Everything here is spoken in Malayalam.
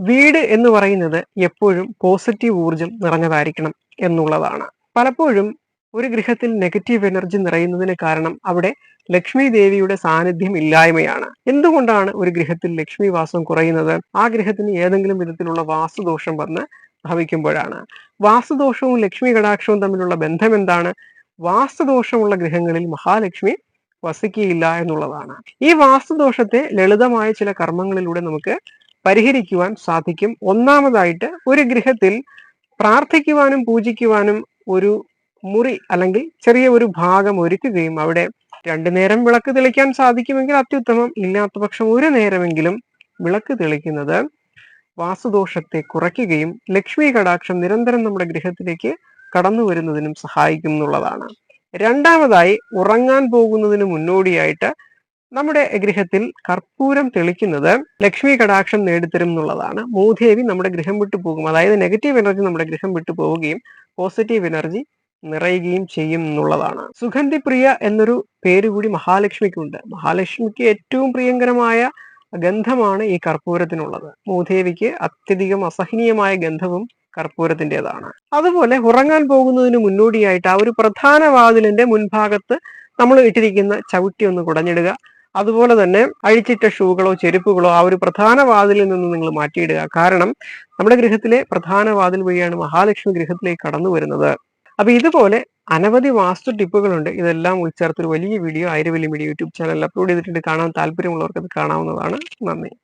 വീട് എന്ന് പറയുന്നത് എപ്പോഴും പോസിറ്റീവ് ഊർജം നിറഞ്ഞതായിരിക്കണം എന്നുള്ളതാണ്. പലപ്പോഴും ഒരു ഗൃഹത്തിൽ നെഗറ്റീവ് എനർജി നിറയുന്നതിന് കാരണം അവിടെ ലക്ഷ്മി ദേവിയുടെ സാന്നിധ്യം ഇല്ലായ്മയാണ്. എന്തുകൊണ്ടാണ് ഒരു ഗൃഹത്തിൽ ലക്ഷ്മി വാസം കുറയുന്നത്? ആ ഗൃഹത്തിന് ഏതെങ്കിലും വിധത്തിലുള്ള വാസുദോഷം വന്ന് ഭവിക്കുമ്പോഴാണ്. വാസുദോഷവും ലക്ഷ്മി കടാക്ഷവും തമ്മിലുള്ള ബന്ധം എന്താണ് വാസ്തുദോഷമുള്ള ഗൃഹങ്ങളിൽ മഹാലക്ഷ്മി വസിക്കുകയില്ല എന്നുള്ളതാണ്. ഈ വാസ്തുദോഷത്തെ ലളിതമായ ചില കർമ്മങ്ങളിലൂടെ നമുക്ക് പരിഹരിക്കുവാൻ സാധിക്കും. ഒന്നാമതായിട്ട് ഒരു ഗൃഹത്തിൽ പ്രാർത്ഥിക്കുവാനും പൂജിക്കുവാനും ഒരു മുറി അല്ലെങ്കിൽ ചെറിയ ഒരു ഭാഗം ഒരുക്കുകയും അവിടെ രണ്ടു നേരം വിളക്ക് തെളിക്കാൻ സാധിക്കുമെങ്കിൽ അത്യുത്തമം. ഇല്ലാത്ത പക്ഷം ഒരു നേരമെങ്കിലും വിളക്ക് തെളിക്കുന്നത് വാസുദോഷത്തെ കുറയ്ക്കുകയും ലക്ഷ്മി കടാക്ഷം നിരന്തരം നമ്മുടെ ഗൃഹത്തിലേക്ക് കടന്നു വരുന്നതിനും സഹായിക്കും എന്നുള്ളതാണ്. രണ്ടാമതായി ഉറങ്ങാൻ പോകുന്നതിന് മുന്നോടിയായിട്ട് നമ്മുടെ ഗൃഹത്തിൽ കർപ്പൂരം തെളിക്കുന്നത് ലക്ഷ്മി കടാക്ഷം നേടിത്തരും എന്നുള്ളതാണ്. മൂദേവി നമ്മുടെ ഗൃഹം വിട്ടു പോകും. അതായത് നെഗറ്റീവ് എനർജി നമ്മുടെ ഗൃഹം വിട്ടു പോവുകയും പോസിറ്റീവ് എനർജി നിറയുകയും ചെയ്യും എന്നുള്ളതാണ്. സുഗന്ധിപ്രിയ എന്നൊരു പേര് കൂടി മഹാലക്ഷ്മിക്കുണ്ട്. മഹാലക്ഷ്മിക്ക് ഏറ്റവും പ്രിയങ്കരമായ ഗന്ധമാണ് ഈ കർപ്പൂരത്തിനുള്ളത്. മൂദേവിക്ക് അത്യധികം അസഹനീയമായ ഗന്ധവും കർപ്പൂരത്തിന്റെതാണ്. അതുപോലെ ഉറങ്ങാൻ പോകുന്നതിന് മുന്നോടിയായിട്ട് ആ ഒരു പ്രധാന വാതിലിന്റെ മുൻഭാഗത്ത് നമ്മൾ ഇട്ടിരിക്കുന്ന ചവിട്ടി ഒന്ന് കുടഞ്ഞിടുക. അതുപോലെ തന്നെ അഴിച്ചിട്ട ഷൂകളോ ചെരുപ്പുകളോ ആ ഒരു പ്രധാന വാതിലിൽ നിന്ന് നിങ്ങൾ മാറ്റിയിടുക. കാരണം നമ്മുടെ ഗൃഹത്തിലെ പ്രധാന വാതിൽ വഴിയാണ് മഹാലക്ഷ്മി ഗൃഹത്തിലേക്ക് കടന്നു വരുന്നത്. അപ്പൊ ഇതുപോലെ അനവധി വാസ്തു ടിപ്പുകളുണ്ട്. ഇതെല്ലാം ഉൾച്ചേർത്തൊരു വലിയ വീഡിയോ ആയിരം വലിയ വീഡിയോ യൂട്യൂബ് ചാനലിൽ അപ്ലോഡ് ചെയ്തിട്ടുണ്ട്. കാണാൻ താല്പര്യമുള്ളവർക്ക് അത് കാണാവുന്നതാണ്. നന്ദി.